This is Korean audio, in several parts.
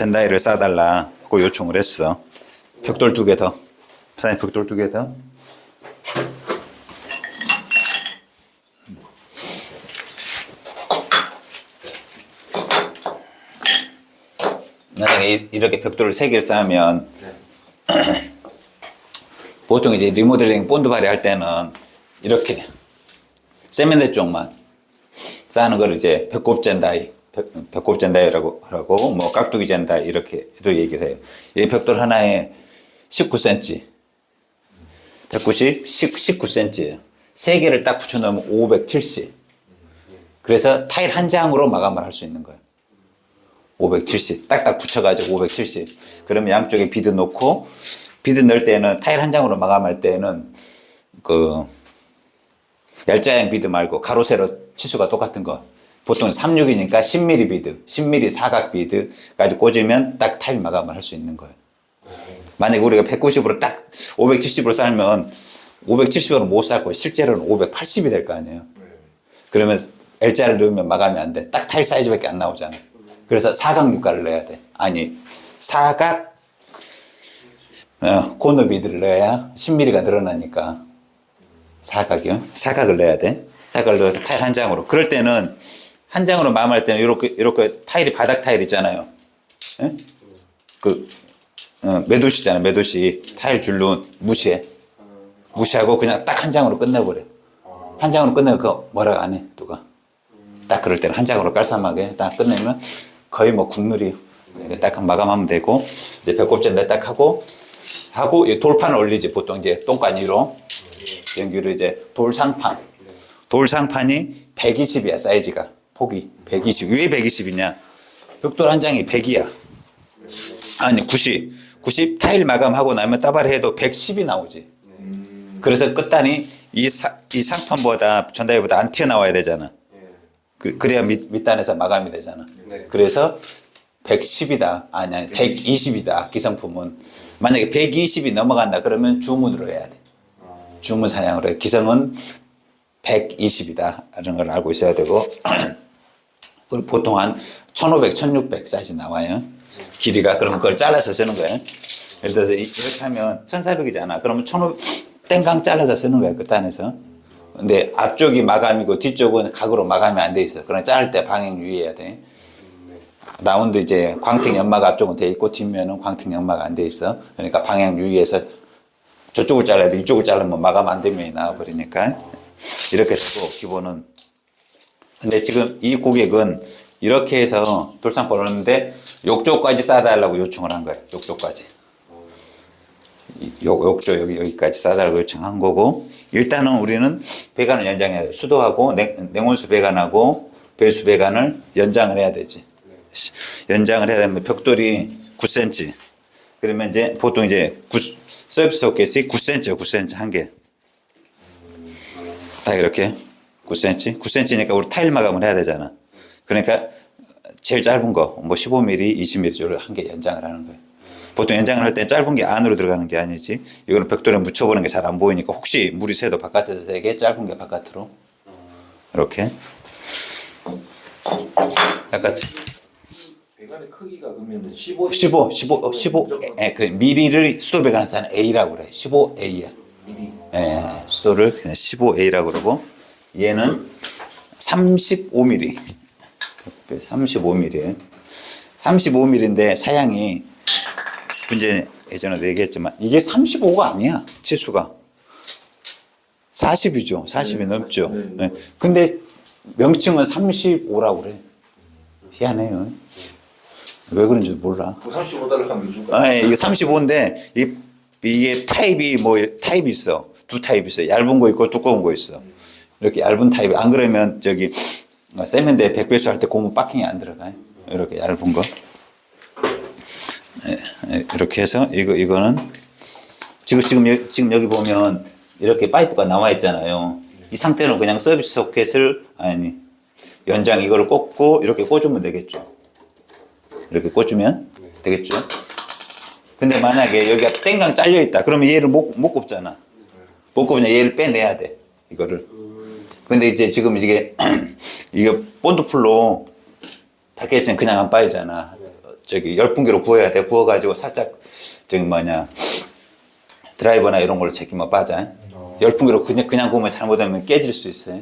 젠다이를 싸달라고 요청을 했어. 벽돌 두 개 더. 사장님 벽돌 두 개 더. 만약에 이- 이렇게 벽돌을 세 개를 쌓으면 보통 이제 리모델링 본드 발휘할 때는 이렇게 세면대 쪽만 쌓는 걸 이제 배꼽 젠다이, 벽- 배꼽 젠다이라고 하고 뭐 깍두기 젠다이 이렇게도 얘기를 해요. 이 벽돌 하나에 19cm, 190, 19cm예요. 세 개를 딱 붙여 넣으면 570. 그래서 타일 한 장으로 마감을 할 수 있는 거예요. 570. 딱딱 붙여가지고 570. 그러면 양쪽에 비드 놓고, 비드 넣을 때는 타일 한 장으로 마감할 때는 그, 얄짜양 비드 말고 가로, 세로 치수가 똑같은 거. 보통 36이니까 10mm 비드, 10mm 사각 비드까지 꽂으면 딱 타일 마감을 할 수 있는 거예요. 만약에 우리가 190으로 딱 570으로 쌓으면 570으로 못 쌓고 실제로는 580이 될 거 아니에요. 그러면 L자를 넣으면 마감이 안 돼. 딱 타일 사이즈밖에 안 나오잖아. 그래서 사각 육가를 넣어야 돼. 아니, 사각, 어, 코너 비드를 넣어야 10mm가 늘어나니까. 사각이요? 사각을 넣어야 돼. 사각을 넣어서 타일 한 장으로. 그럴 때는 한 장으로 마감할 때는 이렇게, 이렇게 타일이 바닥 타일 있잖아요. 예? 그, 어, 매도시잖아, 매도시. 타일 줄로 무시해. 무시하고 그냥 딱 한 장으로 끝내버려. 한 장으로 끝내고 그거 뭐라고 안 해, 누가. 딱 그럴 때는 한 장으로 깔쌈하게 딱 끝내면 거의 뭐 이렇게 딱 마감하면 되고 이제 배꼽젠데 딱 하고 하고 이 돌판을 올리지 보통 이제 똥간 위로 연기로 이제 돌상판 돌상판이 120이야 사이즈가 폭이 120 왜 120이냐 벽돌 한 장이 100이야 아니 90 90 타일 마감하고 나면 따발이 해도 110이 나오지 그래서 끝단이 이, 사, 이 상판보다 전다이보다 안 튀어나와야 되잖아 그, 그래야 밑, 밑단에서 마감이 되잖아. 네. 그래서 110이다. 아니, 아니, 120이다. 기성품은. 만약에 120이 넘어간다. 그러면 주문으로 해야 돼. 주문 사냥으로 해. 기성은 120이다. 이런 걸 알고 있어야 되고. 보통 한 1500, 1600 사이즈 나와요. 길이가. 그럼 그걸 잘라서 쓰는 거예요. 예를 들어서 이- 이렇게 하면 1400이잖아. 그러면 1500, 땡강 잘라서 쓰는 거예요. 끝단에서. 근데 앞쪽이 마감이고 뒤쪽은 각으로 마감이 안 돼 있어. 그러나 자를 때 방향 유의해야 돼. 라운드 이제 광택 연마가 앞쪽은 돼 있고 뒷면은 광택 연마가 안 돼 있어. 그러니까 방향 유의해서 저쪽을 잘라야 돼. 이쪽을 자르면 마감 안 되면 나와버리니까. 이렇게 쓰고 기본은. 근데 지금 이 고객은 이렇게 해서 돌상포 넣는데 욕조까지 싸달라고 요청을 한 거예요. 욕조까지. 이- 욕, 욕조 여기, 여기까지 싸달라고 요청한 거고 일단은 우리는 배관을 연장해야 돼. 수도하고 냉, 냉온수 배관하고 배수 배관을 연장을 해야 되지. 시- 연장을 해야 되면 벽돌이 9cm. 그러면 이제 보통 이제 9, 서비스 소켓이 9cm, 9cm 한 개. 다 이렇게 9cm, 9cm니까 우리 타일 마감을 해야 되잖아. 그러니까 제일 짧은 거, 뭐 15mm, 20mm 한개 연장을 하는 거예요. 보통 연장을 할 때 짧은 게 안으로 들어가는 게 아니지. 이거는 벽돌에 묻혀보는 게 잘 안 보이니까 혹시 물이 새도 바깥에서 새게 짧은 게 바깥으로. 이렇게. 약간 배관의 크기가 그러면 15 15, 15, 15, 예, 그 미리를 수도 배관에서 하는 A라고 그래. 15A야. 미리 예, 수도를 그냥 15A라고 그러고 얘는 35mm. 35mm. 35mm인데 사양이 문제 예전에도 얘기했지만 이게 35가 아니야. 치수가. 40이죠. 40이 넘죠. 네. 예. 근데 명칭은 35라고 그래. 희한해요. 왜 그런지 몰라. 35달러 하면 요즘가 아, 이게 35인데 이 이게 타입이 뭐 타입이 있어. 두 타입 있어. 얇은 거 있고 두꺼운 거 있어. 이렇게 얇은 타입. 안 그러면 저기 세면대 백배수 할 때 고무 박킹이 안 들어가요. 이렇게 얇은 거. 예, 예, 이렇게 해서 이거 이거는 지금 지금 여, 지금 여기 보면 이렇게 파이프가 나와 있잖아요. 이 상태는 그냥 서비스 소켓을 아니 연장 이걸 꽂고 이렇게 꽂으면 되겠죠. 이렇게 꽂으면 되겠죠. 근데 만약에 여기가 땡강 잘려 있다. 그러면 얘를 못, 못 꼽잖아. 못 꼽으면 얘를 빼내야 돼. 이거를. 근데 이제 지금 이게, 이게 본드풀로 밖에 있으면 그냥 안 빠지잖아. 저기 열풍기로 구워야 돼. 구워가지고 살짝 저기 뭐냐 드라이버나 이런 걸로 제끼면 빠져. 열풍기로 그냥 그냥 구우면 잘못하면 깨질 수 있어요.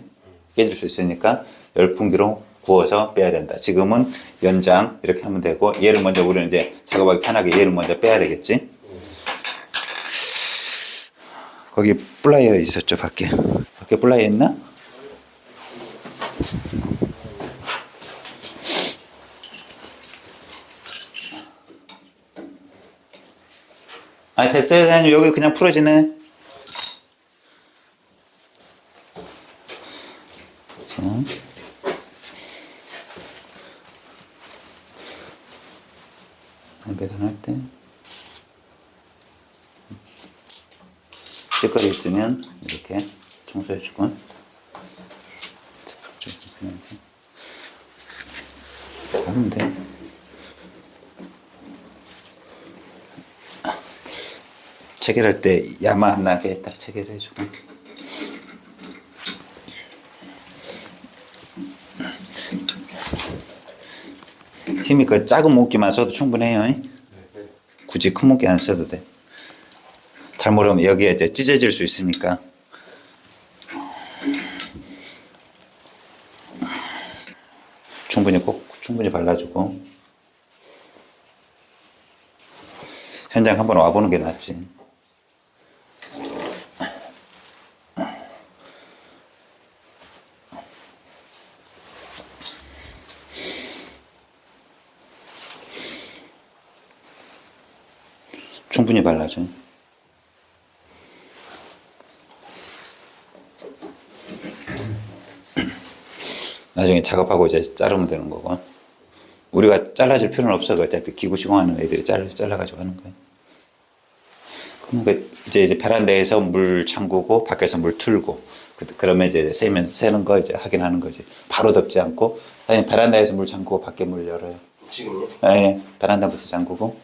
깨질 수 있으니까 열풍기로 구워서 빼야 된다. 지금은 연장 이렇게 하면 되고 얘를 먼저 우리는 이제 작업하기 편하게 얘를 먼저 빼야 되겠지. 거기 플라이어 있었죠 밖에. 밖에 플라이어 있나? 아니 됐어요 사장님. 여기 그냥 풀어지네. 자. 배관할 때. 찌꺼기 있으면 이렇게 청소해주고 그냥 이렇게 하면 돼. 체결할 때 나게 딱 체결해주고. 힘이 그 작은 목기만 써도 충분해요 굳이 큰 목기 안 써도 돼. 잘못하면 여기에 이제 찢어질 수 있으니까. 충분히 꼭 충분히 발라주고 현장 한번 와보는 게 낫지. 충분히 발라줘. 나중에 작업하고 이제 자르면 되는 거고. 우리가 잘라줄 필요는 없어. 그 어차피 기구 시공하는 애들이 잘라, 잘라가지고 하는 거야. 그러니까 이제, 이제 베란다에서 물 잠그고 밖에서 물 틀고 그, 그러면 이제 세면 새는 거 이제 확인하는 거지. 바로 덮지 않고 아니 베란다에서 물 잠그고 밖에 물 열어요. 지금요? 예, 베란다부터 잠그고